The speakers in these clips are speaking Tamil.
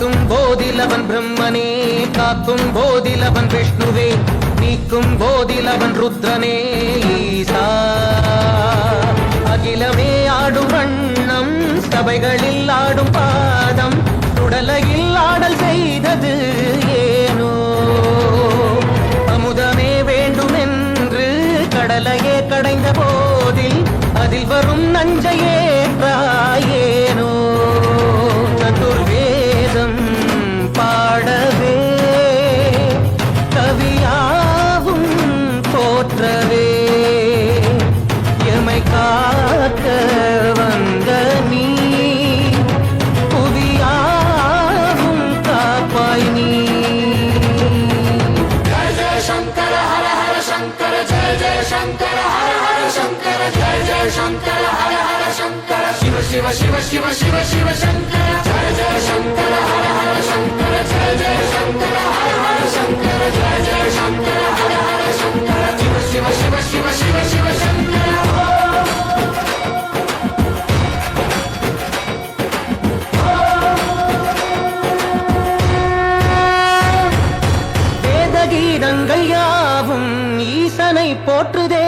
காக்கும் போதில் அவன் பிரம்மனே காக்கும் போதில் அவன் விஷ்ணுவே நீக்கும் போதில் அவன் ருத்ரனே ஈசா. அகிலமே ஆடும் வண்ணம் சபைகளில் ஆடும் பாதம் உடலையில் ஆடல் செய்தது ஏனோ. அமுதமே வேண்டுமென்று கடலையே கடைந்த போதில் அதில் வரும் நஞ்சையே வேதகீதங்கள் யாவும் ஈசனை போற்றுதே எழிற்கோலங்கள்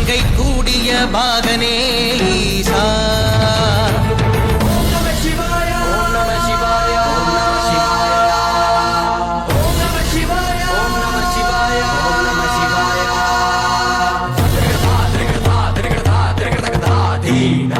கங்கை கூடிய பாகனே ஈசா Dina.